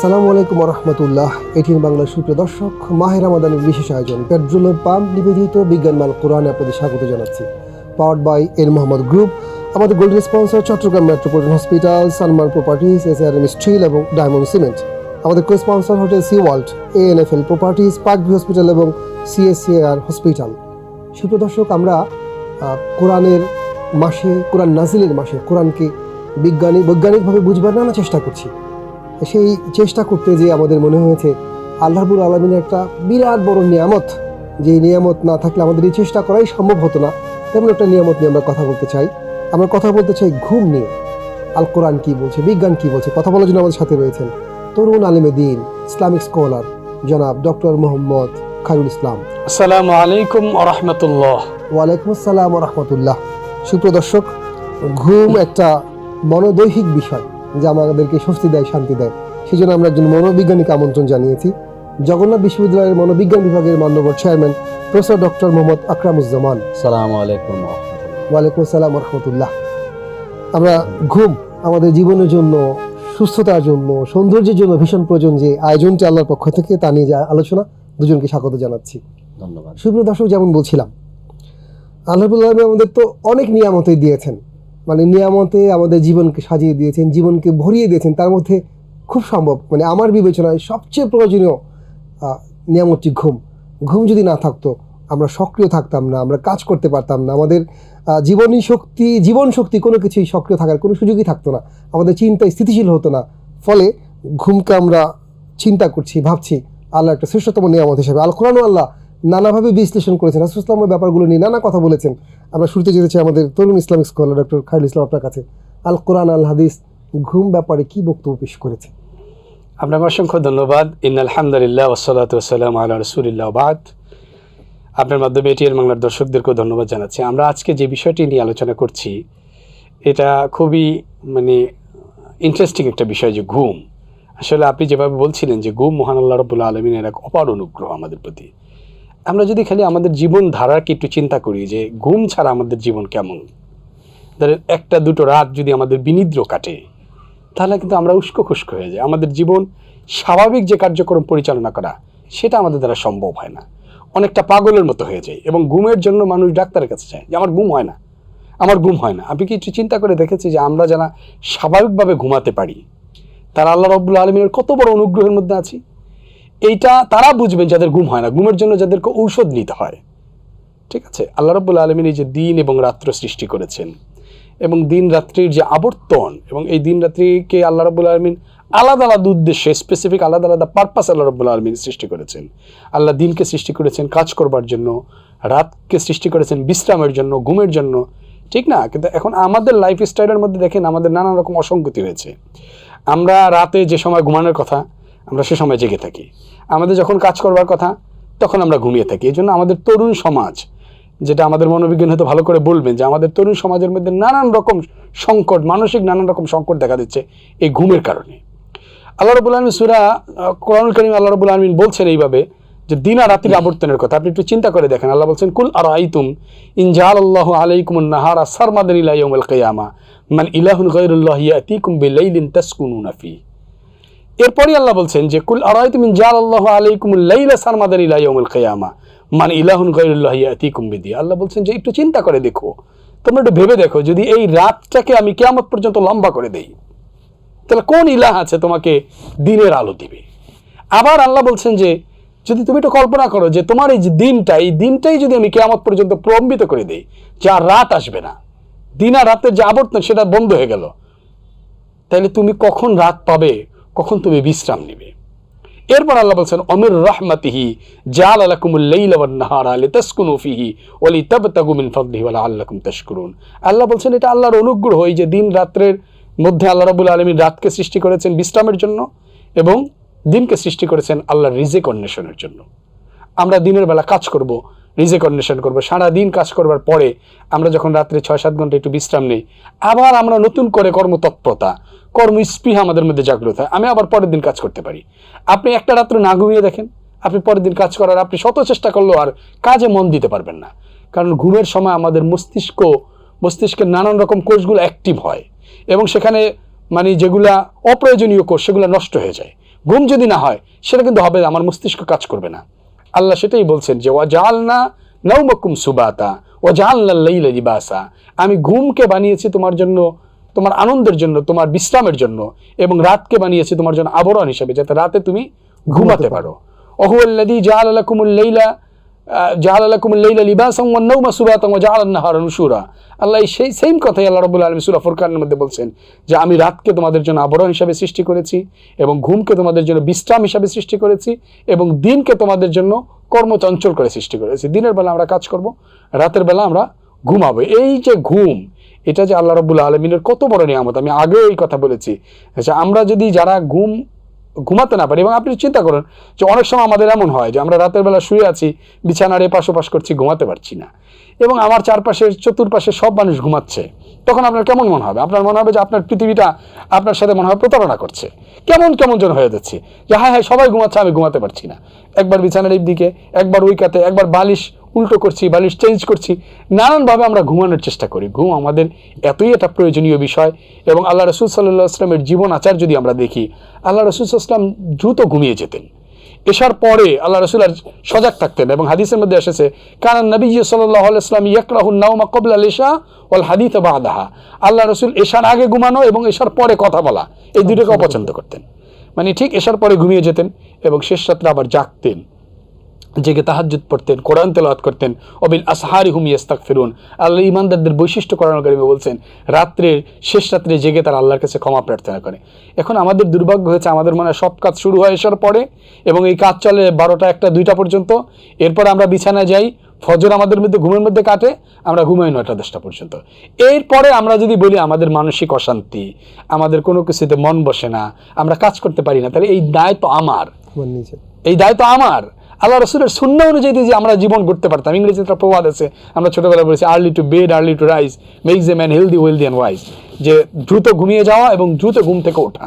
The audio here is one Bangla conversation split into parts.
আসসালামু আলাইকুম রহমতুল্লাহ এটিন বাংলার সুপ্রিয় দর্শক মাহের আমাদানের বিশেষ আয়োজন, পেট্রোলের পাম্প নিবেদিত বিজ্ঞানমাল কোরআনে আপনাদের স্বাগত জানাচ্ছি। Powered by L Mohammad group আমাদের golden sponsor Chattogram metropolitan hospital Sanman properties S R M steel এবং ডায়মন্ড সিমেন্ট আমাদের co sponsor hotel sea world A N F L properties park view hospital এবং সিএসসিআর হসপিটাল সুপ্রিয় দর্শক, আমরা কোরআনের মাসে, কোরআন নাজিলের মাসে কোরআনকে বিজ্ঞানী বৈজ্ঞানিকভাবে বুঝবার নানা চেষ্টা করছি। সেই চেষ্টা করতে যে আমাদের মনে হয়েছে আল্লাহবুল আলমিনের একটা বিরাট বড় নিয়ামত। যে নিয়ামত না থাকলে আমাদের এই চেষ্টা করাই সম্ভব হতো না। তেমন একটা নিয়ামত নিয়ে আমরা কথা বলতে চাই। আমরা কথা বলতে চাই ঘুম নিয়ে। আল কোরআন কি বলছে বিজ্ঞান কি বলছে কথা বলার জন্য আমাদের সাথে রয়েছেন তরুণ আলিমে দিন ইসলামিক স্কলার জনাব ডক্টর মোহাম্মদ খায়রুল ইসলাম। আসসালামু আলাইকুম রহমতুল্লাহ। ওয়ালাইকুম আসসালাম রহমতুল্লাহ। সুপ্রদর্শক ঘুম একটা মনোদৈহিক বিষয়। যা আমাদেরকে স্বস্তি দেয় শান্তি দেয়। সেই জন্য আমরা একজন মনোবিজ্ঞানীকে আমন্ত্রণ জানিয়েছি। জগন্নাথ বিশ্ববিদ্যালয়ের মনোবিজ্ঞান বিভাগের মান্যবর chairman professor doctor Mohammad Akramuzzaman. সালামু আলাইকুম ওয়ালাইকুম আসসালাম রহমতুল্লাহ। আমরা ঘুম আমাদের জীবনের জন্য সুস্থতার জন্য সৌন্দর্যের জন্য ভীষণ প্রয়োজন যে আয়োজনটি আল্লাহর পক্ষ থেকে তা নিয়ে যে আলোচনা দুজনকে স্বাগত জানাচ্ছি। ধন্যবাদ। সুপ্রিয় দর্শক যেমন বলছিলাম আল্লাহুল আলমী আমাদের তো অনেক নিয়ামতই দিয়েছেন। মানে নিয়ামতে আমাদের জীবনকে সাজিয়ে দিয়েছেন, জীবনকে ভরিয়ে দিয়েছেন, তার মধ্যে খুব সম্ভব। মানে আমার বিবেচনায় সবচেয়ে প্রয়োজনীয় নিয়ামতটি ঘুম। ঘুম যদি না থাকতো, আমরা সক্রিয় থাকতাম না, আমরা কাজ করতে পারতাম না। আমাদের জীবনী শক্তি, জীবন শক্তি কোনো কিছুই সক্রিয় থাকার কোনো সুযোগই থাকতো না। আমাদের চিন্তায় স্থিতিশীল হতো না। ফলে ঘুমকে আমরা চিন্তা করছি, ভাবছি, আল্লাহ একটা শ্রেষ্ঠতম নিয়ামত হিসেবে। আল কোরআন আল্লাহ নানাভাবে বিশ্লেষণ করেছেন। রাসুল ইসলামের ব্যাপারগুলো নিয়ে নানা কথা বলেছেন। আমরা শুরুতে যেতে চাই আমাদের তরুণ Islamic scholar doctor Khairul Islam আপনার কাছে। আল কোরআন, আল হাদিস, ঘুম ব্যাপারে কি বক্তব্য পেশ করেছে? আপনাকে অসংখ্য ধন্যবাদ। ইন আলহামদুলিল্লাহ ওসালাত ওসালাম আল্লাহ রসুলিল্লাহ বাদ। আপনার মাধ্যমে এটিএর বাংলার দর্শকদেরকেও ধন্যবাদ জানাচ্ছি। আমরা আজকে যে বিষয়টি নিয়ে আলোচনা করছি, এটা খুবই মানে ইন্টারেস্টিং একটা বিষয় যে ঘুম। আসলে আপনি যেভাবে বলছিলেন যে ঘুম মহান আল্লাহ রবুল্লা আলমিনের এক অপার অনুগ্রহ আমাদের প্রতি। আমরা যদি খালি আমাদের জীবন ধারাকে একটু চিন্তা করি যে ঘুম ছাড়া আমাদের জীবন কেমন? ধরেন একটা দুটো রাত যদি আমাদের বিনিদ্র কাটে, তাহলে কিন্তু আমরা উস্কো খুস্কো হয়ে যাই। আমাদের জীবন স্বাভাবিক যে কার্যক্রম পরিচালনা করা, সেটা আমাদের দ্বারা সম্ভব হয় না। অনেকটা পাগলের মতো হয়ে যায় এবং ঘুমের জন্য মানুষ ডাক্তারের কাছে যায় যে, আমার ঘুম হয় না। আমার ঘুম হয় না। আপনি কি একটু চিন্তা করে দেখেছি যে আমরা যারা স্বাভাবিকভাবে ঘুমাতে পারি, তারা আল্লাহ রব্বুল আলমীর কত বড় অনুগ্রহের মধ্যে আছি? এইটা তারা বুঝবেন যাদের ঘুম হয় না। ঘুমের জন্য যাদেরকে ঔষধ নিতে হয়। ঠিক আছে? আল্লাহ রব্বুল আলমিন এই যে দিন এবং রাত্র সৃষ্টি করেছেন এবং দিন রাত্রির যে আবর্তন এবং এই দিন রাত্রিকে আল্লাহ রব্বুল আলমিন আলাদা আলাদা উদ্দেশ্যে স্পেসিফিক আলাদা আলাদা পারপাস আল্লাহ রব্বুল আলমিন সৃষ্টি করেছেন। আল্লাহ দিনকে সৃষ্টি করেছেন কাজ করবার জন্য, রাতকে সৃষ্টি করেছেন বিশ্রামের জন্য, ঘুমের জন্য। ঠিক না? কিন্তু এখন আমাদের লাইফ স্টাইলের মধ্যে দেখেন আমাদের নানান রকম অসঙ্গতি হয়েছে। আমরা রাতে যে সময় ঘুমানোর কথা আমরা সে সময় জেগে থাকি। আমাদের যখন কাজ করবার কথা, তখন আমরা ঘুমিয়ে থাকি। এই জন্য আমাদের তরুণ সমাজ, যেটা আমাদের মনোবিজ্ঞান হয়তো ভালো করে বলবেন, যে আমাদের তরুণ সমাজের মধ্যে নানান রকম সংকট, মানসিক নানান রকম সংকট দেখা দিচ্ছে এই ঘুমের কারণে। আল্লাহ রবুল আলমিন সুরা কোরআনুল করিম আল্লাহ রবুল আলমিন বলছেন এইভাবে যে দিন আর রাত্রির আবর্তনের কথা। আপনি একটু চিন্তা করে দেখেন, আল্লাহ বলছেন, কুল আর আইতুম ইনজাল আল্লাহ আলাইকুম নাহারা সারমাদান ইলাইয়াউমুল কিয়ামা। মান ইলাহুন গায়রুল্লাহ ইয়াতিকুম বিলাইলিন তাসকুনুনা এরপরই আল্লাহ বলছেন যে, কুল আরাইতুম ইনজাল আল্লাহ আলাইকুম লাইলা সারমাদান ইলাইয়াউমুল কিয়ামা মান ইলাহুন গায়রুল্লাহ ইয়াতিকুম বিদি। আল্লাহ বলছেন যে, একটু চিন্তা করে দেখো। তোমরা একটু ভেবে দেখো, যদি এই রাতটাকে আমি কিয়ামত পর্যন্ত লম্বা করে দেই, তাহলে কোন ইলাহ আছে তোমাকে দিনের আলো দিবে? আবার আল্লাহ বলছেন যে, যদি তুমি একটু কল্পনা করো যে, তোমার এই যে দিনটা, এই দিনটাই যদি আমি কেয়ামত পর্যন্ত প্রলম্বিত করে দিই, যে রাত আসবে না। দিন আর রাতের যে আবর্তন, সেটা বন্ধ হয়ে গেল। তাহলে তুমি কখন রাত পাবে? কখন তুমি বিশ্রাম নিবে? এরপর আল্লাহ বলছেন, অমির রহমাতিহি জাল আলাকুমুল লাইলা ওয়ান নাহারা লিতাসকুনু ফিহি ওয়া লিতাবতাগু মিন ফাদলিহি ওয়া লাআল্লাকুম তাশকুরুন। আল্লাহ বলছেন, এটা আল্লাহর অনুগ্রহ এই যে দিন রাত্রের মধ্যে আল্লাহ রাব্বুল আলামিন রাতকে সৃষ্টি করেছেন বিশ্রামের জন্য এবং দিনকে সৃষ্টি করেছেন আল্লাহর রিজেক অন্বেষণের জন্য। আমরা দিনের বেলা কাজ করব রিজেক অন্বেষণ করব। সারা দিন কাজ করবার পরে আমরা যখন রাত্রে ছয়, সাত ঘণ্টা একটু বিশ্রাম নেই, আবার আমরা নতুন করে কর্মতৎপরতা, কর্মস্পৃহা আমাদের মধ্যে জাগ্রত হয়। আমি আবার পরের দিন কাজ করতে পারি। আপনি একটা রাত্রে না ঘুমিয়ে দেখেন, আপনি পরের দিন কাজ করার আপনি শত চেষ্টা করলেও আর কাজে মন দিতে পারবেন না। কারণ ঘুমের সময় আমাদের মস্তিষ্ক, মস্তিষ্কের নানান রকম কোষগুলো অ্যাক্টিভ হয় এবং সেখানে মানে যেগুলা অপ্রয়োজনীয় কোষ, সেগুলো নষ্ট হয়ে যায়। ঘুম যদি না হয়, সেটা কিন্তু হবে, আমার মস্তিষ্ক কাজ করবে না। আল্লাহ সেটাই বলছেন যে ওয়া জালনা নৌমকুম সুবাতা ও জালনা লাইলা লিবাসা। আমি ঘুমকে বানিয়েছি তোমার জন্য তোমার আনন্দের জন্য তোমার বিশ্রামের জন্য এবং রাতকে বানিয়েছি তোমার জন্য আবরণ হিসেবে যাতে রাতে তুমি ঘুমাতে পারো। লাইলা জাহাল আলাকুম লাইলা লিবাসাম ওয়ান নাওমা সুবাতাম ওয়া জাআলা আন-নাহারা নুশুরা আল্লাহ সেই সেম কথাই আল্লাহ রাব্বুল আলামিন সূরা ফুরকানের মধ্যে বলছেন যে, আমি রাতকে তোমাদের জন্য আবরণ হিসাবে সৃষ্টি করেছি এবং ঘুমকে তোমাদের জন্য বিশ্রাম হিসাবে সৃষ্টি করেছি এবং দিনকে তোমাদের জন্য কর্মচঞ্চল করে সৃষ্টি করেছি। দিনের বেলা আমরা কাজ করব, রাতের বেলা আমরা ঘুমাবো। এই যে ঘুম, এটা যে আল্লাহ রাব্বুল আলমিনের কত বড় নিয়ামত। আমি আগেও এই কথা বলেছি আচ্ছা আমরা যদি যারা ঘুম ঘুমাতে না পারি এবং আপনি চিন্তা করুন যে অনেক সময় আমাদের এমন হয় যে আমরা রাতের বেলা শুয়ে আছি, বিছানার এপাশ ওপাশ করছি, ঘুমাতে পারছি না। এবং আমার চারপাশের চতুর্পাশে সব মানুষ ঘুমাচ্ছে। তখন আপনার কেমন মনে হবে? আপনার মনে হবে যে আপনার পৃথিবীটা আপনার সাথে মনে হয় প্রতারণা করছে। কেমন কেমন যেন হয়ে যাচ্ছে। যে হ্যাঁ হ্যাঁ সবাই ঘুমাচ্ছে, আমি ঘুমাতে পারছি না। একবার বিছানার দিকে একবার ওই কাতে, একবার বালিশ উল্টো করছি, বালিশ চেঞ্জ করছি, নানানভাবে আমরা ঘুমানোর চেষ্টা করি। ঘুম আমাদের এতই একটা প্রয়োজনীয় বিষয় এবং আল্লাহ রসুল সাল্লাহ আসলামের জীবন আচার যদি আমরা দেখি, আল্লাহ রসুল আসলাম দ্রুত ঘুমিয়ে যেতেন। এসার পরে আল্লাহ রসুল আর সজাগ থাকতেন এবং হাদিসের মধ্যে এসেছে কারণ নবী সাল্লাহ আলাইসলাম ইয়াকরাহুল নাউমা কবলা লিশা ওয়াল হাদিত বাহাদাহা আল্লাহ রসুল এশার আগে ঘুমানো এবং এশার পরে কথা বলা, এই দুটোকে অপছন্দ করতেন। মানে ঠিক এশার পরে ঘুমিয়ে যেতেন এবং শেষ রাত্রে আবার জাগতেন। জেগে তাহাজ্জুদ পড়তেন কোরআন তেলাওয়াত করতেন। অবিল আসহারি হুম ইস্তাক ফিরুন আল্লাহ ইমানদারদের বৈশিষ্ট্য করানোর কারিমে বলছেন রাত্রের শেষ রাত্রে জেগে তারা আল্লাহর কাছে ক্ষমা প্রার্থনা করে। এখন আমাদের দুর্ভাগ্য হয়েছে আমাদের মনে হয় সব কাজ শুরু হয় এসার পরে এবং এই কাজ চলে বারোটা একটা দুইটা পর্যন্ত। এরপর আমরা বিছানায় যাই ফজর আমাদের মধ্যে ঘুমের মধ্যে কাটে আমরা ঘুমাই নয়টা দশটা পর্যন্ত। এরপরে আমরা যদি বলি আমাদের মানসিক অশান্তি আমাদের কোনো কিছুতে মন বসে না আমরা কাজ করতে পারি না তাহলে এই দায় তো আমার। এই দায়িত্ব আমার। আল্লাহ রসুলের শূন্য অনুযায়ী যে আমরা জীবন করতে পারতাম, ইংরেজিতে একটা প্রবাদ আছে, আমরা ছোটবেলায় বলেছি early to bed early to rise makes a man healthy wealthy and wise যে দ্রুত ঘুমিয়ে যাওয়া এবং দ্রুত ঘুম থেকে ওঠা।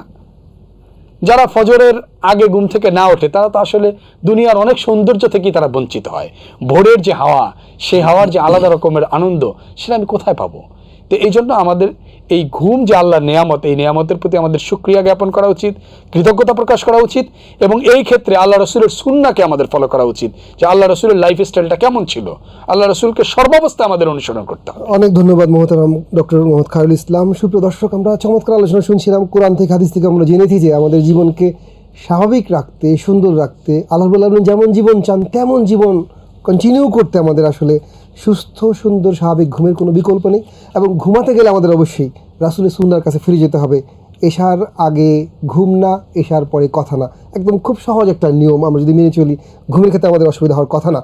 যারা ফজরের আগে ঘুম থেকে না ওঠে, তারা তো আসলে দুনিয়ার অনেক সৌন্দর্য থেকেই তারা বঞ্চিত হয়। ভোরের যে হাওয়া সেই হাওয়ার যে আলাদা রকমের আনন্দ, সেটা আমি কোথায় পাবো? তো এই জন্য আমাদের এই ঘুম যে আল্লাহর নেয়ামত, এই নেয়ামতের প্রতি আমাদের সুক্রিয়া জ্ঞাপন করা উচিত, কৃতজ্ঞতা প্রকাশ করা উচিত এবং এই ক্ষেত্রে আল্লাহ রসুলের সুন্নাকে আমাদের ফলো করা উচিত যে আল্লাহ রসুলের লাইফ স্টাইলটা কেমন ছিল। আল্লাহ রসুলকে সর্বাবস্থায় আমাদের অনুসরণ করতে হবে। অনেক ধন্যবাদ মোহতারাম ডক্টর মোহাম্মদ খায়রুল ইসলাম। সুপ্রিয় দর্শক, আমরা চমৎকার আলোচনা শুনছিলাম, কোরআন থেকে হাদিস থেকে আমরা জেনেছি যে আমাদের জীবনকে স্বাভাবিক রাখতে, সুন্দর রাখতে, আল্লাহ আলমিন যেমন জীবন চান, তেমন জীবন কন্টিনিউ করতে আমাদের আসলে সুস্থ, সুন্দর, স্বাভাবিক ঘুমের কোনো বিকল্প নেই এবং ঘুমাতে গেলে আমাদের অবশ্যই রাসুলের সুন্নার কাছে ফিরে যেতে হবে। এশার আগে ঘুম না, এশার পরে কথা না। একদম খুব সহজ একটা নিয়ম আমরা যদি মেনে চলি, ঘুমের ক্ষেত্রে আমাদের অসুবিধা হওয়ার কথা না।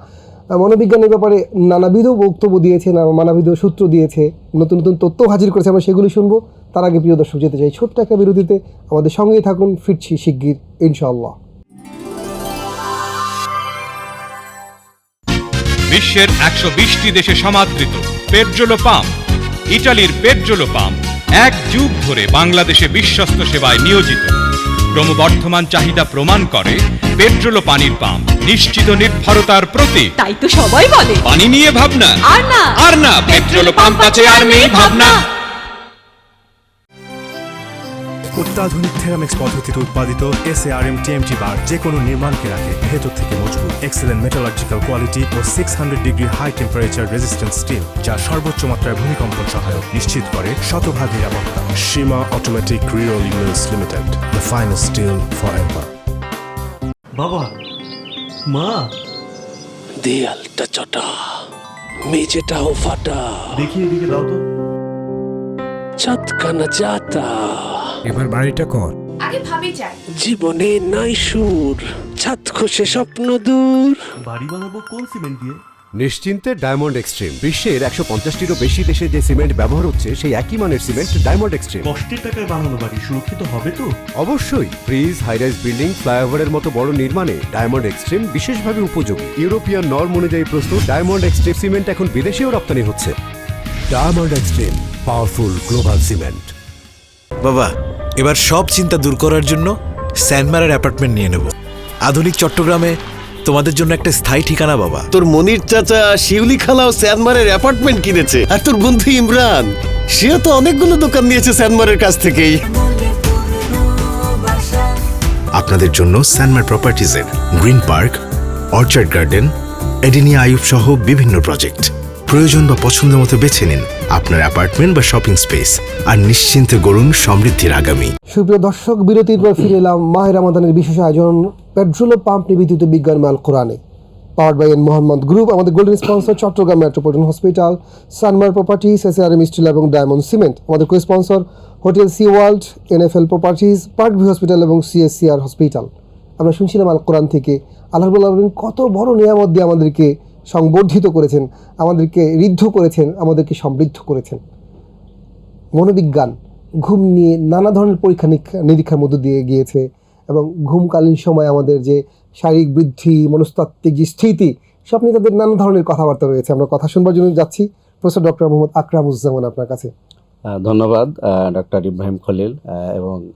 মনোবিজ্ঞানের ব্যাপারে নানাবিধ বক্তব্য দিয়েছে নানাবিধ সূত্র দিয়েছে, নতুন নতুন তথ্য হাজির করেছে, আমরা সেগুলি শুনব। তার আগে প্রিয় দর্শক, যেতে চাই ছোট্ট একটা বিরতিতে। আমাদের সঙ্গেই থাকুন, ফিরছি শিগগির, ইনশাআল্লাহ। বিশ্বের একশো বিশটি দেশে সমাদৃত পেট্রোলো পাম্প। ইটালির পেট্রোলো পাম্প এক যুগ ধরে বাংলাদেশে বিশ্বস্ত সেবায় নিয়োজিত। ক্রমবর্ধমান চাহিদা প্রমাণ করে পেট্রোলো পানির পাম্প নিশ্চিত নির্ভরতার প্রতি তাই তো সবাই বলে। পানি নিয়ে ভাবনা। আর না। আর না পেট্রোলো পাম্প আছে আর নেই ভাবনা। অত্যাধুনিক থেরামিক্স পদ্ধতিতে উৎপাদিত S A R M TMT bar যে কোনো নির্মাণকে রাখে। ভেতর থেকে মজবুত এক্সেলেন্ট মেটালজিক্যাল কোয়ালিটি ও six hundred degree high temperature resistance steel যা সর্বোচ্চ মাত্রায় ভূমিকম্পন সহায়ক নিশ্চিত করে শতভাগ নিরাপত্তা। Seema automatic reroll units limited the finest steel forever বাবা মা। দেয়ালটা চটা মেঝেটাও ফাটা। দেখি এদিকে দাও তো। চাতকানা চাতা। এবার বাড়িটা কর। আগে ভাবি যাই। জীবনে নাই সুর ছাদ খসে স্বপ্ন দূর। বাড়ি বানাবো কোন সিমেন্ট দিয়ে? নিশ্চিন্তে ডায়মন্ড এক্সট্রিম। বিশ্বের একশো পঞ্চাশটিরও বেশি দেশে যে সিমেন্ট ব্যবহার হচ্ছে সেই একই মানের সিমেন্ট ডায়মন্ড এক্সট্রিম। কষ্টের টাকায় বানানো বাড়ি সুরক্ষিত হবে তো? অবশ্যই। ব্রিজ হাইরাইজ বিল্ডিং ফ্লাইওভারের মতো বড় নির্মাণে ডায়মন্ড এক্সট্রিম বিশেষভাবে উপযোগী। ইউরোপিয়ান নর্ম অনুযায়ী প্রস্তুত ডায়মন্ড এক্সট্রিম সিমেন্ট এখন বিদেশেও রপ্তানি হচ্ছে। Diamond extreme powerful global cement. বাবা এবার সব চিন্তা দূর করার জন্য স্যান্ডমারের অ্যাপার্টমেন্ট নিয়ে নেব। আধুনিক চট্টগ্রামে তোমাদের জন্য একটা স্থায়ী ঠিকানা বাবা। তোর মনির চাচা শিউলি খালাও স্যানমারের অ্যাপার্টমেন্ট কিনেছে আর তোর বন্ধু ইমরান সেও তো অনেকগুলো দোকান নিয়েছে স্যানমারের কাছ থেকেই। আপনাদের জন্য স্যানমার প্রপার্টিজের গ্রিন পার্ক অর্চার্ড গার্ডেন এডিনিয়া আয়ুব সহ বিভিন্ন প্রজেক্ট। প্রয়োজন বা পছন্দ মতো বেছে নিন আপনার অ্যাপার্টমেন্ট বা শপিং স্পেস আর নিশ্চিন্তে গড়ুন সমৃদ্ধির আগামী। সুপ্রিয় দর্শক, বিরতির পর ফিরে এলাম মাহের রমাদানের বিশেষ আয়োজন, পেট্রোল পাম্প নিবেদিত বিজ্ঞান মাল কোরআনে। Power by N Mohammad group আমাদের golden sponsor Chattogram metropolitan hospital Sanmar properties S R steel এবং ডায়মন্ড সিমেন্ট আমাদের co sponsor hotel sea world NFL properties park view hospital এবং সিএসসিআর হসপিটাল আমরা শুনছিলাম আল কোরআন থেকে। আল্লাহ কত বড় নিয়ামত দিয়ে আমাদেরকে সংবর্ধিত করেছেন, আমাদেরকে ঋদ্ধ করেছেন, আমাদেরকে সমৃদ্ধ করেছেন। মনোবিজ্ঞান, ঘুম নিয়ে নানা ধরনের পরীক্ষা নিরীক্ষা- নিরীক্ষার মধ্য দিয়ে গিয়েছে এবং ঘুমকালীন সময় আমাদের যে শারীরিক বৃদ্ধি, মনস্তাত্ত্বিক যে স্থিতি, সব নিয়ে তাদের নানা ধরনের কথাবার্তা রয়েছে। আমরা কথা শুনবার জন্য যাচ্ছি। প্রফেসর ডক্টর মোহাম্মদ আকরামুজ্জামান আপনার কাছে। ধন্যবাদ ডক্টর ইব্রাহিম খলিল এবং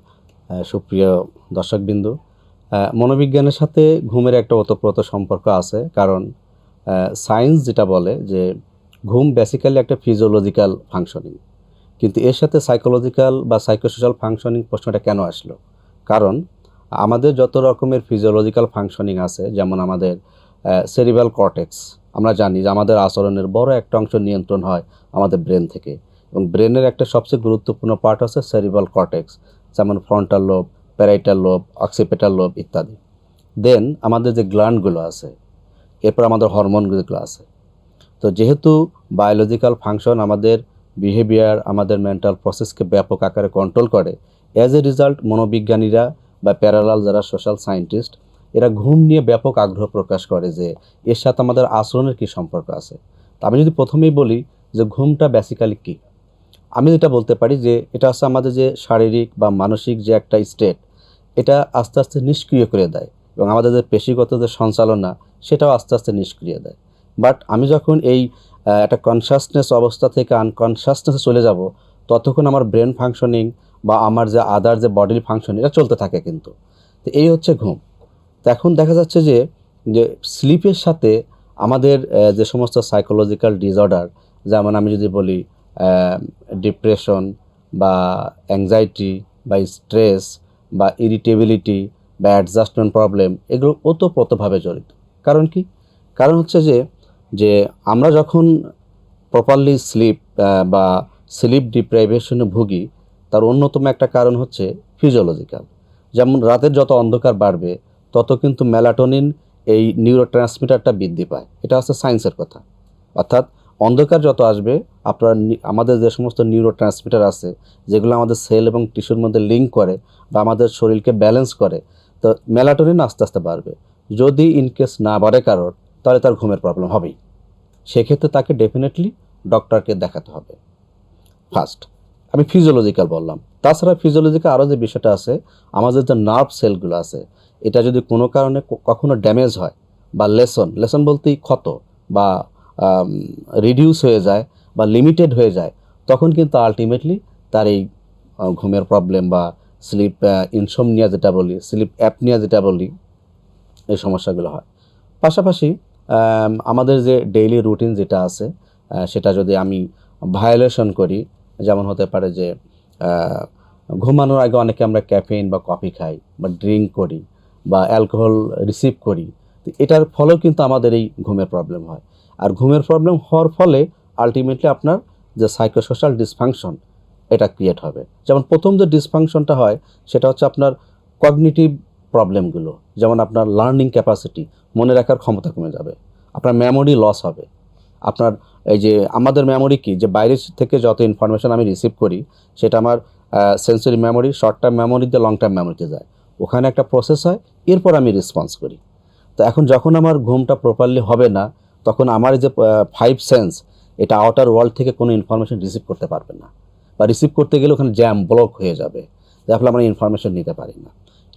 সুপ্রিয় দর্শকবিন্দু। মনোবিজ্ঞানের সাথে ঘুমের একটা ওতপ্রোত সম্পর্ক আছে, কারণ সায়েন্স যেটা বলে যে ঘুম বেসিক্যালি একটা ফিজিওলজিক্যাল ফাংশনিং কিন্তু এর সাথে সাইকোলজিক্যাল বা সাইকোসোশ্যাল ফাংশনিং প্রশ্নটা কেন আসলো? কারণ আমাদের যত রকমের ফিজিওলজিক্যাল ফাংশনিং আছে, যেমন আমাদের সেরিব্রাল কর্টেক্স আমরা জানি যে আমাদের আচরণের বড় একটা অংশ নিয়ন্ত্রণ হয় আমাদের ব্রেন থেকে। এবং ব্রেনের একটা সবচেয়ে গুরুত্বপূর্ণ পার্ট হচ্ছে সেরিব্রাল কর্টেক্স যেমন frontal lobe parietal lobe occipital lobe ইত্যাদি। দেন আমাদের যে গ্ল্যান্ডগুলো আছে এরপর আমাদের হরমোনগুলো আছে। তো যেহেতু বায়োলজিক্যাল ফাংশন আমাদের বিহেভিয়ার আমাদের মেন্টাল প্রসেসকে ব্যাপক আকারে কন্ট্রোল করে অ্যাজ এ রেজাল্ট মনোবিজ্ঞানীরা বা প্যারালাল যারা সোশ্যাল সায়েন্টিস্ট এরা ঘুম নিয়ে ব্যাপক আগ্রহ প্রকাশ করে যে এর সাথে আমাদের আচরণের কী সম্পর্ক আছে। তা আমি যদি প্রথমেই বলি যে ঘুমটা বেসিক্যালি কী? আমি যেটা বলতে পারি যে এটা হচ্ছে আমাদের যে শারীরিক বা মানসিক যে একটা স্টেট এটা আস্তে আস্তে নিষ্ক্রিয় করে দেয়। এবং আমাদের যে পেশিগত যে সঞ্চালনা, সেটাও আস্তে আস্তে নিষ্ক্রিয় দেয়। বাট আমি যখন এই একটা কনসাসনেস অবস্থা থেকে আনকনসাসনেসে চলে যাব, ততক্ষণ আমার ব্রেন ফাংশনিং বা আমার যে আদার যে বডির ফাংশন এটা চলতে থাকে কিন্তু। তো এই হচ্ছে ঘুম। তো এখন দেখা যাচ্ছে যে যে স্লিপের সাথে আমাদের যে সমস্ত সাইকোলজিক্যাল ডিসঅর্ডার যেমন আমি যদি বলি ডিপ্রেশন বা অ্যাংজাইটি বা স্ট্রেস বা ইরিটেবিলিটি বা অ্যাডজাস্টমেন্ট প্রবলেম এগুলো ওতপ্রোতভাবে জড়িত। কারণ কি? কারণ হচ্ছে যে যে আমরা যখন প্রপারলি স্লিপ বা স্লিপ ডিপ্রাইভেশনে ভুগি, তার অন্যতম একটা কারণ হচ্ছে ফিজিওলজিক্যাল যেমন রাতের যত অন্ধকার বাড়বে, তত কিন্তু মেলাটোনিন এই নিউরো ট্রান্সমিটারটা বৃদ্ধি পায়। এটা হচ্ছে সায়েন্সের কথা। অর্থাৎ অন্ধকার যত আসবে, আপনার আমাদের যে সমস্ত নিউরো ট্রান্সমিটার আছে, যেগুলো আমাদের সেল এবং টিস্যুর মধ্যে লিঙ্ক করে, বা আমাদের শরীরকে ব্যালেন্স করে তো মেলাটোনিন আস্তে আস্তে বাড়বে। যদি ইনকেস না বাড়ে কারোর, তাহলে তার ঘুমের প্রবলেম হবেই। সেক্ষেত্রে তাকে ডেফিনেটলি ডক্টরকে দেখাতে হবে। ফার্স্ট আমি ফিজিওলজিক্যাল বললাম। তাছাড়া ফিজিওলজিক্যাল আরও যে বিষয়টা আছে, আমাদের যে নার্ভ সেলগুলো আছে, এটা যদি কোনো কারণে কখনো ড্যামেজ হয় বা লেসন লেসন বলতেই ক্ষত বা রিডিউস হয়ে যায় বা লিমিটেড হয়ে যায়, তখন কিন্তু আলটিমেটলি তার এই ঘুমের প্রবলেম বা স্লিপ ইনসোমনিয়া যেটা বলি, স্লিপ অ্যাপনিয়া যেটা বলি, এই সমস্যাগুলো হয়। পাশাপাশি আমাদের যে ডেইলি রুটিন যেটা আছে সেটা যদি আমি ভায়োলেশন করি, যেমন হতে পারে যে ঘুমানোর আগে অনেকে আমরা ক্যাফেইন বা কফি খাই বা ড্রিঙ্ক করি বা অ্যালকোহল রিসিভ করি এটার ফলেও কিন্তু আমাদের এই ঘুমের প্রবলেম হয়। আর ঘুমের প্রবলেম হওয়ার ফলে আলটিমেটলি আপনার যে সাইকোসোশ্যাল ডিসফাংশন এটা ক্রিয়েট হবে। যেমন প্রথম যে ডিসফাংশনটা হয়, সেটা হচ্ছে আপনার কগনিটিভ প্রবলেমগুলো যেমন আপনার লার্নিং ক্যাপাসিটি মনে রাখার ক্ষমতা কমে যাবে। আপনার মেমোরি লস হবে। আপনার এই যে, আমাদের মেমোরি কি? যে বাইরে থেকে যত ইনফরমেশন আমি রিসিভ করি, সেটা আমার sensory memory short term memory দিয়ে লং টার্ম মেমোরিতে যায়। ওখানে একটা প্রসেস হয়, এরপর আমি রেসপন্স করি। তো এখন যখন আমার ঘুমটা প্রপারলি হবে না, তখন আমার যে ফাইভ সেন্স এটা আউটার ওয়ার্ল্ড থেকে কোনো ইনফরমেশন রিসিভ করতে পারবে না। বা রিসিভ করতে গেলে ওখানে জ্যাম ব্লক হয়ে যাবে। যার ফলে আমরা ইনফরমেশন নিতে পারি না।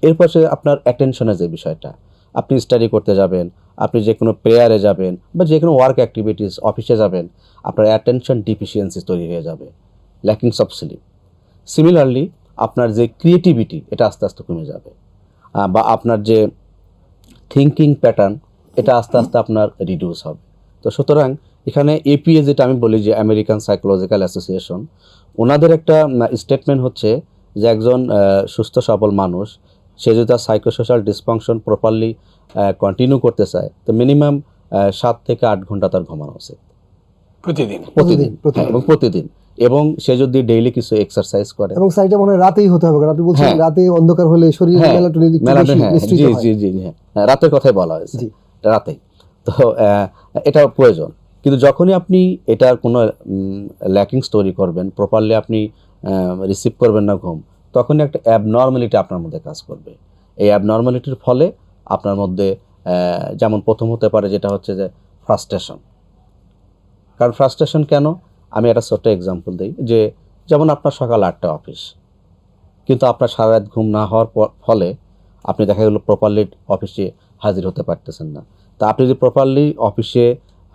এরপর সে আপনার অ্যাটেনশনের যে বিষয়টা, আপনি স্টাডি করতে যাবেন, আপনি যে কোনো প্রেয়ারে যাবেন বা যে কোনো ওয়ার্ক অ্যাক্টিভিটিস অফিসে যাবেন, আপনার অ্যাটেনশন ডিফিসিয়েন্সি তৈরি হয়ে যাবে ল্যাকিংস অফ স্লিপ সিমিলারলি আপনার যে ক্রিয়েটিভিটি এটা আস্তে আস্তে কমে যাবে। বা আপনার যে থিঙ্কিং প্যাটার্ন এটা আস্তে আস্তে আপনার রিডিউস হবে। তো সুতরাং এখানে এপিএ যেটা আমি বলি যে আমেরিকান সাইকোলজিক্যাল অ্যাসোসিয়েশন ওনাদের একটা স্টেটমেন্ট হচ্ছে যে একজন আহ, সুস্থ সবল মানুষ সে যদি তার সাইকোসোশ্যাল ডিসফাংশন প্রপারলি কন্টিনিউ করতে চায় তো মিনিমাম সাত থেকে আট ঘণ্টা তার ঘুমানো উচিত। প্রতিদিন? প্রতিদিন প্রতিদিন। হ্যাঁ, এবং প্রতিদিন। এবং সে যদি ডেইলি কিছু এক্সারসাইজ করে। এবং সাইডটা মনে হয় রাতেই হতে হবে কারণ আপনি বলছেন হ্যাঁ। রাতে অন্ধকার হলে শরীরে হ্যাঁ, মেলাটোনিন একটু বেশি হ্যাঁ, জি জি জি হ্যাঁ রাতের কথাই বলা হয়েছে। জি। রাতেই। তো আহ, এটা প্রয়োজন। কিন্তু যখনই আপনি এটার কোনো ল্যাকিংস তৈরি করবেন প্রপারলি আপনি রিসিভ করবেন না ঘুম, তখনই একটা অ্যাবনর্মালিটি আপনার মধ্যে কাজ করবে। এই অ্যাবনর্মালিটির ফলে আপনার মধ্যে যেমন প্রথম হতে পারে যেটা হচ্ছে যে ফ্রাস্ট্রেশন কারণ ফ্রাস্ট্রেশন কেন? আমি একটা ছোট্ট এক্সাম্পল দিই যে, যেমন আপনার সকাল আটটা অফিস কিন্তু আপনার সারা রাত ঘুম না হওয়ার ফলে আপনি দেখা গেলো প্রপারলি অফিসে হাজির হতে পারতেছেন না। তা আপনি যদি প্রপারলি অফিসে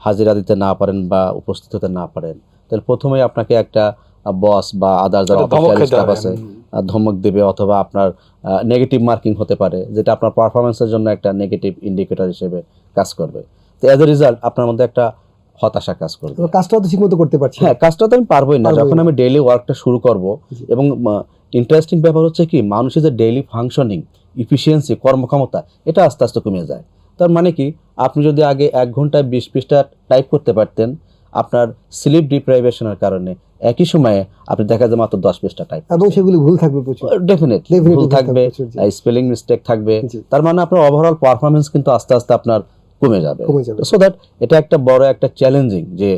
হাজিরা দিতে না পারেন বা উপস্থিত হতে না পারেন। তাহলে প্রথমেই আপনাকে একটা বস বা আদার যারা অফিসিয়াল স্টাফ আছে ধমক দেবে অথবা আপনার নেগেটিভ মার্কিং হতে পারে যেটা আপনার পারফরমেন্সের জন্য একটা নেগেটিভ ইন্ডিকেটর হিসেবে কাজ করবে। তো অ্যাজ এ রেজাল্ট আপনার মধ্যে একটা হতাশা কাজ করবে। এবং কাজটাও তো ঠিকমতো করতে পারছি হ্যাঁ কাজটা তো আমি পারবোই না। যখন আমি ডেইলি ওয়ার্কটা শুরু করব এবং ইন্টারেস্টিং ব্যাপার হচ্ছে কি মানুষের যে ডেইলি ফাংশনিং ইফিসিয়েন্সি কর্মক্ষমতা এটা আস্তে আস্তে কমে যায়। তার মানে কি? আপনি যদি আগে এক ঘন্টায় বিশ পৃষ্ঠা টাইপ করতে পারতেন আপনার স্লিপ ডিপ্রাইভেশনের কারণে। একই সময়ে আপনি দেখা যায় মাত্র দশ পৃষ্ঠা টাইপ এবং সেগুলি ভুল থাকবে প্রচুর। ডেফিনেটলি ভুল থাকবে স্পেলিং মিস্টেক থাকবে। তার মানে আপনার ওভারঅল পারফরমেন্স কিন্তু আস্তে আস্তে আপনার কমে যাবে। কমে যাবে। সো দ্যাট এটা একটা বড় একটা চ্যালেঞ্জিং যে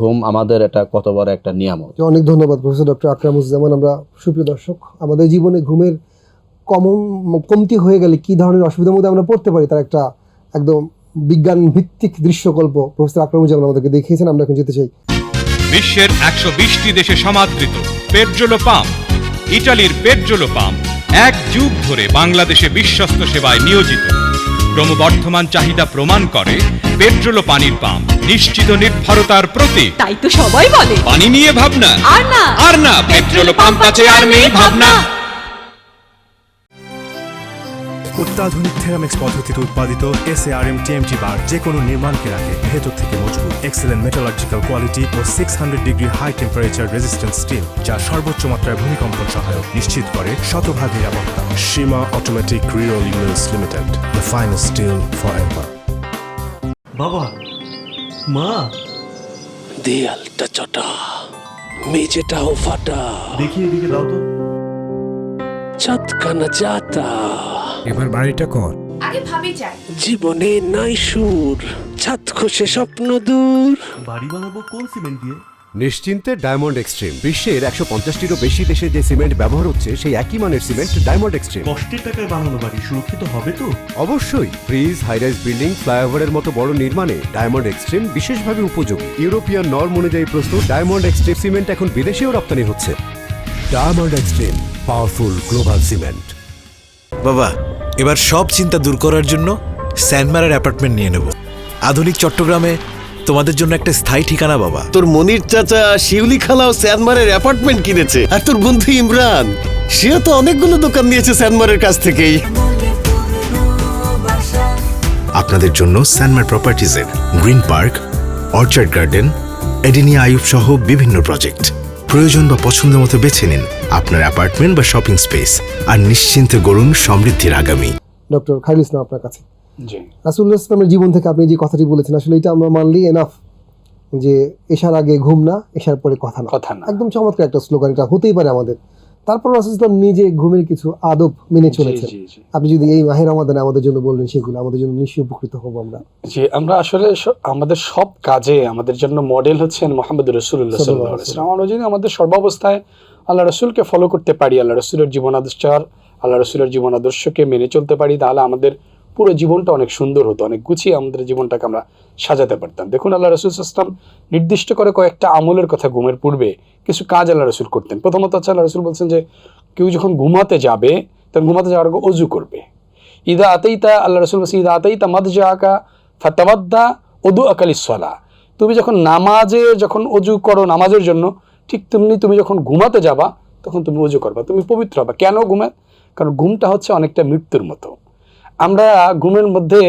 ঘুম আমাদের এটা কত বড় একটা নিয়ামক অনেক ধন্যবাদ প্রফেসর ডক্টর আকরামুজ্জামান আমরা সুপ্রিয় দর্শক আমাদের জীবনে ঘুমের কমন কমতি হয়ে গেলে কি ধরনের অসুবিধার মধ্যে আমরা পড়তে পারি তার একটা একদম বিজ্ঞান ভিত্তিক দৃশ্যকল্প প্রফেসর আকরামুজ্জামান আমাদেরকে দেখিয়েছেন আমরা এখন যেতে চাই। বিশ্বের একশো বিশটি দেশে সমাদৃত পেট্রোলো পাম্প ইটালির পেট্রোলো পাম্প এক যুগ ধরে বাংলাদেশে বিশ্বস্ত সেবায় নিয়োজিত। ক্রমবর্ধমান চাহিদা প্রমাণ করে পেট্রোলো পানির পাম্প নিশ্চিত নির্ভরতার প্রতি তাই তো সবাই বলে। পানি নিয়ে ভাবনা। আর না। আর না পেট্রোলো পাম্প আছে আর নেই ভাবনা। অত্যাধুনিক থেরামিক্স পদ্ধতিতে উৎপাদিত S R M TMT bar যে কোনো নির্মাণকে রাখে ভেতর থেকে মজবুত এক্সেলেন্ট মেটালজিক্যাল কোয়ালিটি ও six hundred degree high temperature resistant steel যা সর্বোচ্চ মাত্রায় ভূমিকম্পন সহায়ক নিশ্চিত করে শতভাগ নিরাপত্তা। Seema automatic reroll units limited the finest steel forever বাবা মা। দেয়ালটা চটা মেঝেটাও ফাটা। দেখি এদিকে দাও তো। চাঁদখানা যাতা এবার বাড়িটা কর। আগে ভাবি চাই জীবনে নাই সুর ছাদ খসে স্বপ্ন দূর। বাড়ি বানাবো কোন সিমেন্ট দিয়ে? নিশ্চিন্তে ডায়মন্ড এক্সট্রিম। বিশ্বের একশো পঞ্চাশটিরও বেশি দেশে যে সিমেন্ট ব্যবহার হচ্ছে সেই একই মানের সিমেন্ট ডায়মন্ড এক্সট্রিম। কষ্টের টাকায় বানানো বাড়ি সুরক্ষিত হবে তো? অবশ্যই। ব্রিজ হাইরাইজ বিল্ডিং ফ্লাইওভারের মতো বড় নির্মাণে ডায়মন্ড এক্সট্রিম বিশেষভাবে উপযোগী। ইউরোপিয়ান নর্ম অনুযায়ী প্রস্তুত ডায়মন্ড এক্সট্রিম সিমেন্ট এখন বিদেশেও রপ্তানি হচ্ছে। Diamond extreme powerful global cement বাবা এবার সব চিন্তা দূর করার জন্য স্যানমারের অ্যাপার্টমেন্ট নিয়ে নেব। আধুনিক চট্টগ্রামে তোমাদের জন্য একটা স্থায়ী ঠিকানা বাবা। তোর মনির চাচা শিউলি খালাও স্যানমারের অ্যাপার্টমেন্ট কিনেছে। আর তোর বন্ধু ইমরান সেও তো অনেকগুলো দোকান নিয়েছে স্যানমারের কাছ থেকেই। আপনাদের জন্য স্যানমার প্রপার্টিজের গ্রিন পার্ক অর্চার্ড গার্ডেন এডিনিয়া আয়ুব সহ বিভিন্ন প্রজেক্ট। প্রয়োজন বা পছন্দ মতো বেছে নিন আপনার অ্যাপার্টমেন্ট বা শপিং স্পেস আর নিশ্চিন্তে গড়ুন সমৃদ্ধির আগামী। ডক্টর খাইল ইসলাম আপনার কাছে। জি। রাসুল্লাহ ইসলামের জীবন থেকে আপনি যে কথাটি বলেছেন আসলে এটা আমরা মানলি এনাফ যে এসার আগে ঘুম না এসার পরে কথা না। কথা না। একদম চমৎকার একটা স্লোগান এটা হতেই পারে আমাদের। তারপর রাসুল ইসলাম নিজে ঘুমের কিছু আদব মেনে চলেছেন। আপনি যদি এই মাহের আমাদের আমাদের জন্য বললেন সেগুলো আমাদের জন্য নিশ্চয়ই উপকৃত হব আমরা। জি আমরা আসলে আমাদের সব কাজে আমাদের জন্য মডেল হচ্ছেন মোহাম্মদ রসুল্লাহ ইসলাম আমরা যদি আমাদের সর্বাবস্থায় আল্লাহ রসুলকে ফলো করতে পারি আল্লাহ রসুলের জীবন আদর্শ আল্লাহ রসুলের জীবন আদর্শকে মেনে চলতে পারি তাহলে আমাদের পুরো জীবনটা অনেক সুন্দর হতো, অনেক গুছিয়ে আমাদের জীবনটাকে আমরা সাজাতে পারতাম। দেখুন, আল্লাহ রসুল ইসলাম নির্দিষ্ট করে কয়েকটা আমলের কথা ঘুমের পূর্বে কিছু কাজ আল্লাহ রসুল করতেন। প্রথমত হচ্ছে আল্লাহ রসুল বলছেন যে, কেউ যখন ঘুমাতে যাবে তখন ঘুমাতে যাওয়ার আগে অজু করবে। ইদা আতাইতা, আল্লাহ রসুল বলছে ইদা আতাইতা মাদ জাকা ফাতাবাদ্দা ওদু আকালি সলা তুমি যখন নামাজে যখন অজু করো নামাজের জন্য, ঠিক তেমনি তুমি যখন ঘুমাতে যাবা, তখন তুমি অজু করবা। তুমি পবিত্র হবা। কেন ঘুমে? কারণ ঘুমটা হচ্ছে অনেকটা মৃত্যুর মতো। আমরা ঘুমের মধ্যে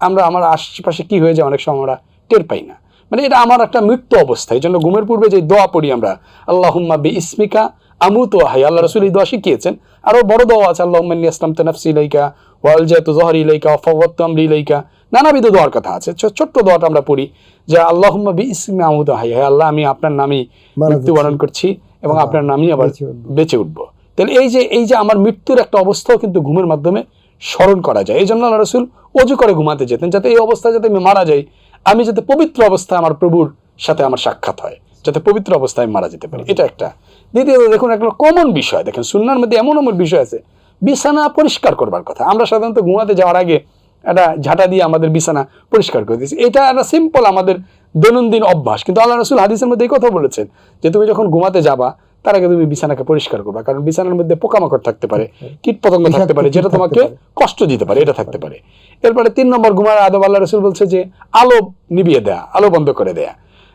আমরা আমার আশেপাশে কি হয়ে যায় অনেক সময় আমরা টের পাই না। মানে এটা আমার একটা মৃত্যু অবস্থা। এই জন্য ঘুমের পূর্বে যে দোয়া পড়ি আমরা আল্লাহুম্মা বি ইসমিকা আমু তো হাই আল্লাহ রসুল এই দোয়া শিখিয়েছেন। আরও বড় দোয়া আছে আল্লাহ ইসলাম তনফসি ইলাইকা ওয়াল জাতু জহরি ইলাইকা ফওয়াত্তু আমরি ইলাইকা। নানাবিধ দোয়ার কথা আছে। ছোট্ট দোয়াটা আমরা পড়ি যে আল্লাহুম্মা বি ইসমি আমু তো হাই হে আল্লাহ আমি আপনার নামই মৃত্যুবরণ করছি এবং আপনার নামই আবার। বেঁচে উঠবো। তাহলে এই যে এই যে আমার মৃত্যুর একটা অবস্থাও কিন্তু ঘুমের মাধ্যমে স্মরণ করা যায়। এই জন্য আল্লাহ রসুল অজু করে ঘুমাতে যেতেন যাতে এই অবস্থায় যাতে আমি মারা যাই, আমি যাতে পবিত্র অবস্থায় আমার প্রভুর সাথে আমার সাক্ষাৎ হয়, যাতে পবিত্র অবস্থায় মারা যেতে পারি। এটা একটা। দ্বিতীয়ত দেখুন, একটা কমন বিষয়। দেখেন, সুন্নার মধ্যে এমন এমন বিষয় আছে, বিছানা পরিষ্কার করবার কথা। আমরা সাধারণত ঘুমাতে যাওয়ার আগে একটা ঝাঁটা দিয়ে আমাদের বিছানা পরিষ্কার করে দিয়েছি। এটা একটা সিম্পল আমাদের দৈনন্দিন অভ্যাস। কিন্তু আল্লাহ রসুল হাদিসের মধ্যে এই কথা বলেছেন যে, তুমি যখন ঘুমাতে যাবা তার আগে তুমি বিছানাকে পরিষ্কার করবা কারণ বিছানার মধ্যে পোকামাকড় থাকতে পারে কীট পতঙ্গ থাকতে পারে যেটা তোমাকে কষ্ট দিতে পারে এটা থাকতে পারে। এরপরে তিন নম্বর ঘুমার আদব আল্লাহ রসুল বলছে যে আলো নিভিয়ে দেয়া আলো বন্ধ করে দেয়া।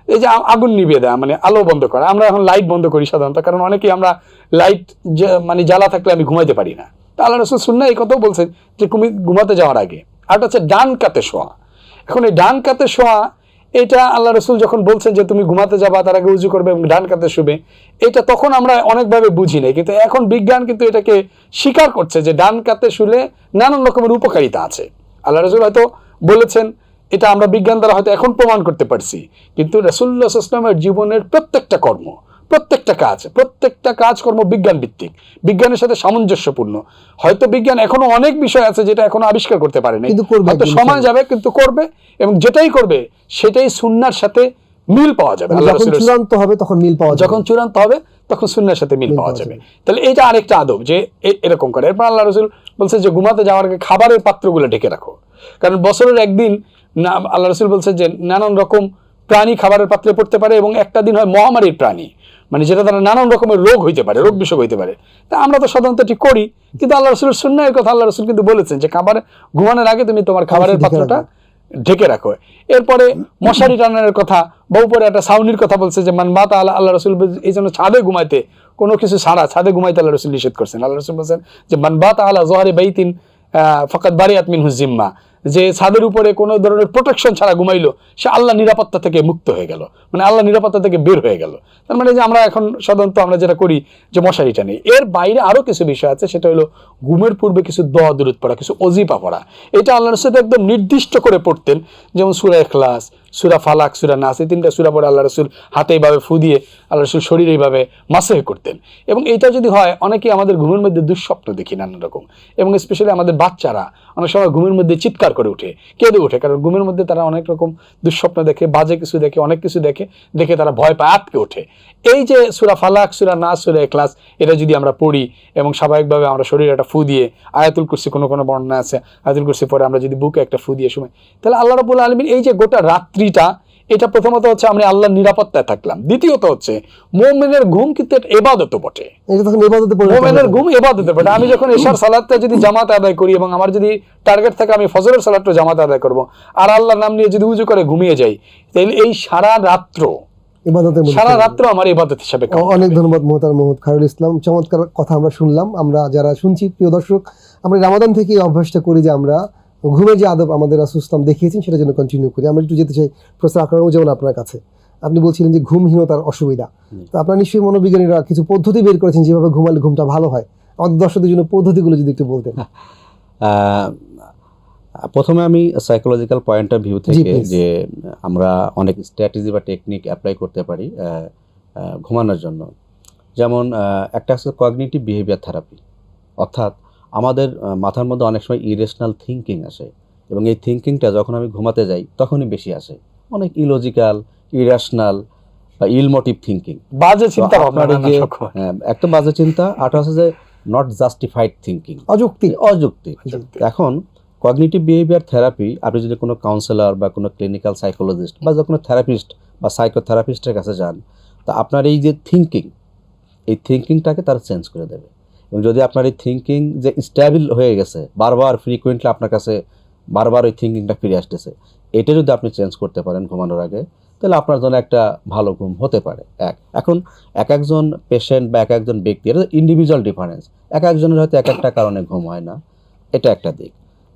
এই যে আগুন নিভিয়ে দেয়া মানে আলো বন্ধ করা। আমরা এখন লাইট বন্ধ করি সাধারণত কারণ অনেকেই আমরা লাইট মানে জ্বালা থাকলে আমি ঘুমাইতে পারি না। তা আল্লাহ রসুল শুননা এই কথাও বলছেন যে তুমি ঘুমাতে যাওয়ার আগে। আর হচ্ছে ডান কাতে শোয়া। এখন এই ডান কাতে শোয়া এটা আল্লাহ রসুল যখন বলছেন যে তুমি ঘুমাতে যাবা, তার আগে উজু করবে এবং ডান কাতে শুবে, এটা তখন আমরা অনেকভাবে বুঝি নাই। কিন্তু এখন বিজ্ঞান কিন্তু এটাকে স্বীকার করছে যে ডান কাতে শুলে নানান রকমের উপকারিতা আছে। আল্লাহ রসুল হয়তো বলেছেন, এটা আমরা বিজ্ঞান দ্বারা হয়তো এখন প্রমাণ করতে পারছি। কিন্তু রসুল্লাহ ইসলামের জীবনের প্রত্যেকটা কর্ম প্রত্যেকটা কাজ প্রত্যেকটা কাজকর্ম বিজ্ঞান ভিত্তিক বিজ্ঞানের সাথে সামঞ্জস্যপূর্ণ। হয়তো বিজ্ঞান এখনও অনেক বিষয় আছে যেটা এখনও আবিষ্কার করতে পারেনি। কিন্তু হয়তো সময় যাবে কিন্তু করবে এবং যেটাই করবে সেটাই সুন্নার সাথে মিল পাওয়া যাবে। মানে যখন চূড়ান্ত হবে তখন মিল পাওয়া যাবে। যখন চূড়ান্ত হবে তখন সুন্নার সাথে মিল পাওয়া যাবে। তাহলে এটা আরেকটা আদব যে এরকম করে। এরপর আল্লাহ রসুল বলছে যে ঘুমাতে যাওয়ার আগে খাবারের পাত্রগুলো ঢেকে রাখো। কারণ বছরের একদিন না আল্লাহ রসুল বলছে যে নানান রকম প্রাণী খাবারের পাত্রে পড়তে পারে এবং একটা দিন হয় মহামারীর প্রাণী। মানে যেটা দ্বারা নানান রকমের রোগ হইতে পারে রোগ বিষয় হইতে পারে। তা আমরা তো সাধারণত এটি করি কিন্তু আল্লাহ রসুলের সুন্নায়ের কথা আল্লাহ রসুল কিন্তু বলেছেন যে খাবার ঘুমানোর আগে তুমি তোমার খাবারের পাত্রটা ঢেকে রাখো। এরপরে মশারি টানানোর কথা বা উপরে একটা সাউনির কথা বলছে যে মান মাতা আল্লাহ আল্লাহ রসুল এই জন্য ছাদে ঘুমাইতে কোনো কিছু ছাড়া ছাদে ঘুমাইতে আল্লাহ রসুল নিষেধ করছেন। আল্লাহ রসুল বলছেন যে মান বাতা আল্লাহ জোহারে বাইতিন ফকাত বারিয়াত মিন হুজিম্মা যে ছাদের উপরে কোনো ধরনের প্রোটেকশন ছাড়া ঘুমাইলো, সে আল্লাহ নিরাপত্তা থেকে মুক্ত হয়ে গেল। মানে আল্লাহ নিরাপত্তা থেকে বের হয়ে গেল। তার মানে যে আমরা এখন সাধারণত আমরা যেটা করি যে মশারিটা নেই। এর বাইরে আরও কিছু বিষয় আছে, সেটা হলো ঘুমের পূর্বে কিছু দোয়া দূরত পড়া, কিছু অজিপা পড়া। এটা আল্লাহর সাথে একদম নির্দিষ্ট করে পড়তেন। যেমন সুরা এখলাস সুরা ফালাক, সুরা নাস, এই তিনটা সুরা পড়ে আল্লাহ রসুল হাতে এইভাবে ফু দিয়ে আল্লাহ রসুল শরীর এইভাবে মাসে করতেন। এবং এইটা যদি হয়, অনেকেই আমাদের ঘুমের মধ্যে দুঃস্বপ্ন দেখি নানান রকম। এবং স্পেশালি আমাদের বাচ্চারা, অনেক সময় ঘুমের মধ্যে চিৎকার করে উঠে কেঁদে উঠে কারণ ঘুমের মধ্যে তারা অনেক রকম দুঃস্বপ্ন দেখে, বাজে কিছু দেখে, অনেক কিছু দেখে দেখে তারা ভয় পায় আটকে ওঠে। এই যে সুরা ফালাক, সুরা না সুরা ক্লাস এটা যদি আমরা পড়ি এবং স্বাভাবিকভাবে আমরা শরীরে একটা ফু দিয়ে আয়াতুল কুরসি কোনো কোনো বর্ণনা আছে, আয়াতুল কুরসি পরে আমরা যদি বুকে একটা ফু দিয়ে সময় তাহলে আল্লাহ রবুল্লা আলমীর এই যে গোটা রাত্রিটা এটা প্রথমত হচ্ছে আমরা আল্লাহর নিরাপত্তায় থাকলাম। দ্বিতীয়ত হচ্ছে মোমেনের ঘুম কিন্তু এবাদত বটে। মোমেনের ঘুম এবাদতে বটে। আমি যখন এশার সালাদটা যদি জামাত আদায় করি এবং আমার যদি টার্গেট থাকে আমি ফজরের সালাদটা জামাত আদায় করব আর আল্লাহর নাম নিয়ে যদি উজু করে ঘুমিয়ে যাই তাহলে এই সারা রাত্র সারা রাত্র আমার ইবাদত হিসাবে। অনেক ধন্যবাদ মোহতার মোহাম্মদ খায়রুল ইসলাম। চমৎকার কথা আমরা শুনলাম। আমরা যারা শুনছি প্রিয় দর্শক আমরা রামাদান থেকে অভ্যাসটা করি যে আমরা ঘুমের যে আদব আমাদের রাসুল ইসলাম দেখিয়েছেন সেটা যেন কন্টিনিউ করি। আমরা একটু যেতে চাই। প্রফেসর আকরাম যেমন আপনার কাছে। আপনি বলছিলেন যে ঘুমহীনতার অসুবিধা। তো আপনার নিশ্চয়ই মনোবিজ্ঞানীরা কিছু পদ্ধতি বের করেছেন যেভাবে ঘুমালে ঘুমটা ভালো হয়। আমাদের দর্শকদের জন্য পদ্ধতিগুলো যদি একটু বলতেন। প্রথমে আমি সাইকোলজিক্যাল পয়েন্ট অফ ভিউ থেকে যে আমরা অনেক স্ট্র্যাটেজি বা টেকনিক অ্যাপ্লাই করতে পারি ঘুমানোর জন্য। যেমন একটা হচ্ছে কগনিটিভ বিহেভিয়ার থেরাপি অর্থাৎ আমাদের মাথার মধ্যে অনেক সময় ইরেশনাল থিঙ্কিং আসে এবং এই থিঙ্কিংটা যখন আমি ঘুমাতে যাই তখনই বেশি আসে। অনেক ইলজিক্যাল ইরেশনাল বা ইলমোটিভ থিঙ্কিং বাজে চিন্তা। হ্যাঁ, একটা বাজে চিন্তা আর হচ্ছে যে নট জাস্টিফাইড থিঙ্কিং অযুক্তি। অযুক্তি। এখন কগনিটিভ বিহেভিয়ার থেরাপি আপনি যদি কোনো কাউন্সিলর বা কোনো ক্লিনিক্যাল সাইকোলজিস্ট বা যে কোনো থেরাপিস্ট বা সাইকোথেরাপিস্টের কাছে যান তা আপনার এই যে থিঙ্কিং এই থিঙ্কিংটাকে তারা চেঞ্জ করে দেবে। যদি আপনার এই থিঙ্কিং যে স্ট্যাবিল হয়ে গেছে, বারবার ফ্রিকুয়েন্টলি আপনার কাছে বারবার ওই থিঙ্কিংটা ফিরে আসতেছে, এটা যদি আপনি চেঞ্জ করতে পারেন ঘুমানোর আগে, তাহলে আপনার জন্য একটা ভালো ঘুম হতে পারে। এক, এখন এক একজন পেশেন্ট বা এক একজন ব্যক্তি, এটা ইন্ডিভিজুয়াল ডিফারেন্স এক একজনের হয়তো এক একটা কারণে ঘুম হয় না, এটা একটা দিক।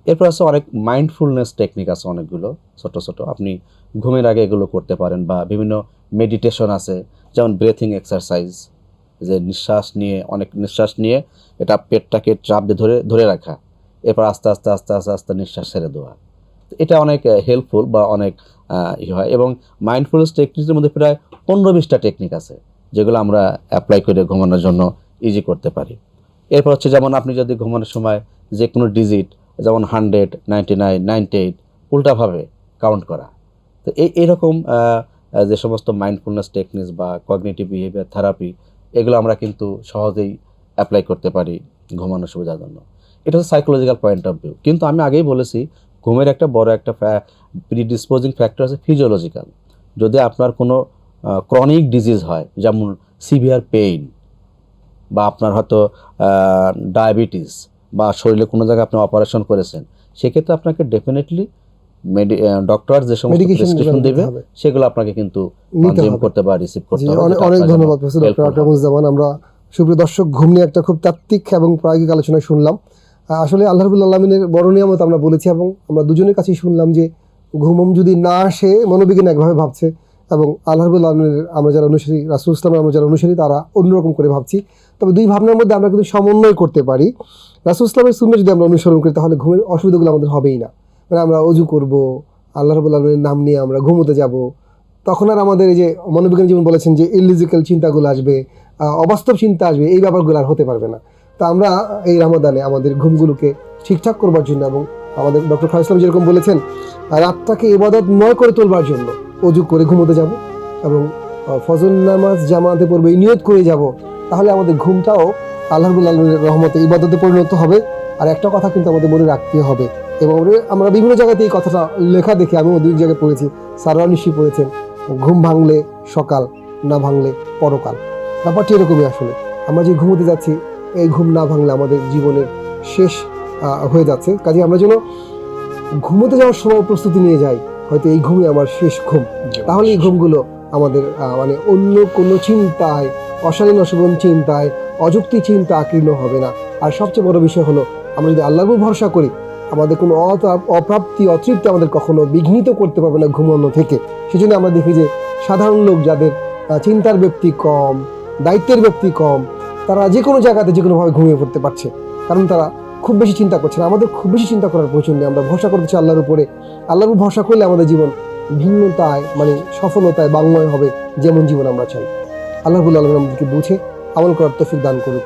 এরপর আছে অনেক মাইন্ডফুলনেস টেকনিক আছে অনেকগুলো, ছোট ছোট। আপনি ঘুমের আগে এগুলো করতে পারেন বা বিভিন্ন মেডিটেশন আছে, যেমন ব্রেথিং এক্সারসাইজ যে নিঃশ্বাস নিয়ে, অনেক নিঃশ্বাস নিয়ে এটা পেটটাকে চাপ দিয়ে ধরে ধরে রাখা। এরপর আস্তে আস্তে আস্তে আস্তে আস্তে নিঃশ্বাস ছেড়ে দেওয়া। এটা অনেক হেল্পফুল বা অনেক ই হয় এবং মাইন্ডফুলনেস টেকনিকের মধ্যে প্রায় পনেরো বিশটা টেকনিক আছে, যেগুলো আমরা অ্যাপ্লাই করে ঘুমানোর জন্য ইজি করতে পারি। এরপর হচ্ছে যেমন আপনি যদি ঘুমানোর সময় যে কোনো ডিজিট যেমন hundred ninety nine ninety eight উল্টাভাবে count করা। তো এই এরকম যে সমস্ত মাইন্ডফুলনেস টেকনিক্স বা কগনিটিভ বিহেভিয়ার থেরাপি এগুলো আমরা কিন্তু সহজেই অ্যাপ্লাই করতে পারি ঘুমানোর সুবিধার জন্য। এটা হচ্ছে সাইকোলজিক্যাল পয়েন্ট অফ ভিউ কিন্তু আমি আগেই বলেছি, ঘুমের একটা বড় একটা প্রিডিসপোজিং ফ্যাক্টর আছে ফিজিওলজিক্যাল যদি আপনার কোনো ক্রনিক ডিজিজ হয়, যেমন সিভিয়ার পেইন বা আপনার হয়তো ডায়াবেটিস বা শরীরে কোনো জায়গায় আপনি অপারেশন করেছেন, সেক্ষেত্রে আপনাকে ডেফিনেটলি ডক্টর যে সমস্ত প্রেসক্রিপশন দেবে সেগুলো আপনাকে কিন্তু কনজিউম করতে বা রিসিভ করতে হবে। অনেক ধন্যবাদ প্রফেসর ডক্টর। আকরামুজ্জামান আমরা সুপ্রিয় দর্শক ঘুম নিয়ে একটা খুব তাত্ত্বিক এবং প্রায়োগিক আলোচনা শুনলাম। আসলে আল্লাহ রবুল আলমিনের বড় নিয়ামত আমরা বলেছি এবং আমরা দুজনের কাছেই শুনলাম যে ঘুমম যদি না আসে মনোবিজ্ঞান একভাবে ভাবছে এবং আল্লাহ রবুল আলমিনের আমরা যারা অনুসারী রাসুল ইসলামের আমরা যারা অনুসারী তারা অন্যরকম করে ভাবছি। তবে দুই ভাবনার মধ্যে আমরা কিন্তু সমন্বয় করতে পারি। রাসুল ইসলামের শূন্য যদি আমরা অনুসরণ করি তাহলে ঘুমের অসুবিধাগুলো আমাদের হবেই না। মানে আমরা অজু করব, আল্লাহ রবুল আলমিনের নাম নিয়ে আমরা ঘুমোতে যাব। তখন আর আমাদের এই যে মনোবিজ্ঞান যেমন বলেছেন যে ইলিজিক্যাল চিন্তাগুলো আসবে অবাস্তব চিন্তা আসবে, এই ব্যাপারগুলো আর হতে পারবে না। তো আমরা এই রামাদানে আমাদের ঘুমগুলোকে ঠিকঠাক করবার জন্য এবং আমাদের ডক্টর খান ইসলাম যেরকম বলেছেন, রাতটাকে ইবাদত নয় করে তোলবার জন্য অজু করে ঘুমোতে যাব এবং ফজল নামাজ জামাতে পড়বে, নিয়ত করে যাব। তাহলে আমাদের ঘুমটাও আল্লাহবুল আলমের রহমতে ইবাদতে পরিণত হবে। আর একটা কথা কিন্তু আমাদের মনে রাখতে হবে। এবং আমরা- বিভিন্ন জায়গাতে এই কথাটা লেখা দেখি আমি দুই জায়গায় পড়েছি। সারোয়া নিশ্চয়ই পড়েছেন। ঘুম ভাঙলে সকাল না ভাঙলে পরকাল। ব্যাপারটি এরকমই আসলে। আমরা যে ঘুমোতে যাচ্ছি এই ঘুম না ভাঙলে আমাদের জীবনের শেষ হয়ে যাচ্ছে। কাজে আমরা যেন ঘুমোতে যাওয়ার সময় প্রস্তুতি নিয়ে যাই। হয়তো এই ঘুমই আমার শেষ ঘুম। তাহলে এই ঘুমগুলো আমাদের মানে অন্য কোনো চিন্তায় অশালীন অশোভন চিন্তায় অযুক্তি চিন্তা আকীর্ণ হবে না। আর সবচেয়ে বড় বিষয় হলো আমরা যদি আল্লাহর উপর ভরসা করি, আমাদের কোনো অপ্রাপ্তি, অতৃপ্তি আমাদের কখনো বিঘ্নিত করতে পারবে না ঘুমানো থেকে। সেজন্য আমরা দেখি যে সাধারণ লোক যাদের চিন্তার ব্যক্তি কম, দায়িত্বের ব্যক্তি কম, তারা যে কোনো জায়গাতে যে কোনোভাবে ঘুমিয়ে পড়তে পারছে। কারণ তারা খুব বেশি চিন্তা করছে না। আমাদের খুব বেশি চিন্তা করার প্রয়োজন নেই। আমরা ভরসা করতে চাই আল্লাহর উপরে। আল্লাহর উপর ভরসা করলে আমাদের জীবন ভিন্নতায় মানে সফলতায় বাংলায় হবে, যেমন জীবন আমরা চাই। আল্লাহ রবুল আলম আমাদেরকে বুঝে আমল করার তফিক দান করুক।